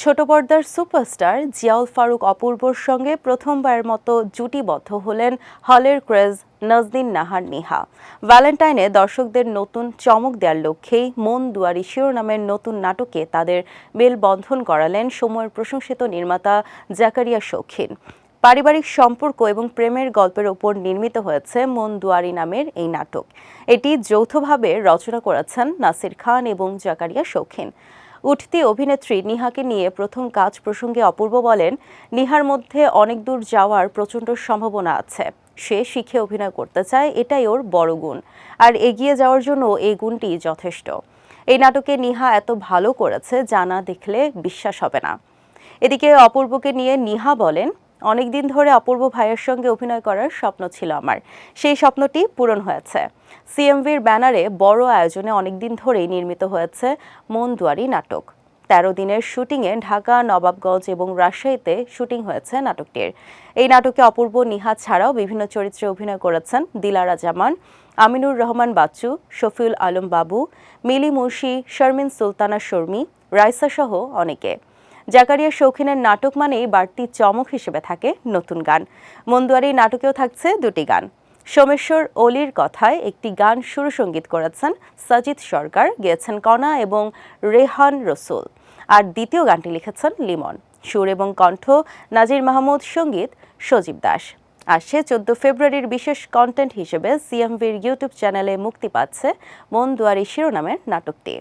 ছোট পর্দার সুপারস্টার জিয়াউল ফারুক অপূর্বর সঙ্গে প্রথমবারের মতো জুটিবদ্ধ হলেন হলের ক্রেজ নাজদিন নাহার নিহা। ভ্যালেন্টাইনে দর্শকদের নতুন চমক দেওয়ার লক্ষ্যেই মন দুয়ারি শিরোনামের নতুন নাটকে তাদের মেলবন্ধন করালেন সময়ের প্রশংসিত নির্মাতা জাকারিয়া শৌখিন। পারিবারিক সম্পর্ক এবং প্রেমের গল্পের ওপর নির্মিত হয়েছে মন দুয়ারি নামের এই নাটক। এটি যৌথভাবে রচনা করেছেন নাসির খান এবং জাকারিয়া শৌখিন। উঠতি অভিনেত্রী নিহাকে নিয়ে প্রথম কাজ প্রসঙ্গে অপূর্ব বলেন, নিহার মধ্যে অনেক দূর যাওয়ার প্রচণ্ড সম্ভাবনা আছে। সে শিখে অভিনয় করতে চায়, এটাই ওর বড় গুণ। আর এগিয়ে যাওয়ার জন্য এই গুণটি যথেষ্ট। এই নাটকে নিহা এত ভালো করেছে জানা দেখলে বিশ্বাস হবে না। এদিকে অপূর্বকে নিয়ে নিহা বলেন অনেকদিন ধরে অপূর্ব ভাইয়ের সঙ্গে অভিনয় করার স্বপ্ন ছিল আমার। সেই স্বপ্নটি পূরণ হয়েছে। সিএমভির ব্যানারে বড় আয়োজনে অনেকদিন ধরেই নির্মিত হয়েছে মন দুয়ারি নাটক। তেরো দিনের শুটিংয়ে ঢাকা, নবাবগঞ্জ এবং রাজশাহীতে শুটিং হয়েছে নাটকটির। এই নাটকে অপূর্ব নিহা ছাড়াও বিভিন্ন চরিত্রে অভিনয় করেছেন দিলারা জামান, আমিনুর রহমান বাচ্চু, শফিউল আলম বাবু, মিলি মুর্শি শারমিন সুলতানা শর্মী, রাইসা সহ অনেকে। জাকারিয়া শৌখিনের নাটক মানেই বাড়তি চমক হিসেবে থাকে নতুন গান। মন্দুয়ারি নাটকেও থাকছে দুটি গান। সোমেশ্বর অলির কথায় একটি গান সুরসঙ্গীত করেছেন সাজিদ সরকার, গেয়েছেন কণা এবং রেহান রসুল। আর দ্বিতীয় গানটি লিখেছেন লিমন। সুর এবং কণ্ঠ নাজির মাহমুদ, সংগীত সজীব দাস। আসছে চোদ্দ ফেব্রুয়ারির বিশেষ কন্টেন্ট হিসেবে সিএমভির ইউটিউব চ্যানেলে মুক্তি পাচ্ছে মন দুয়ারি শিরোনামের নাটকটি।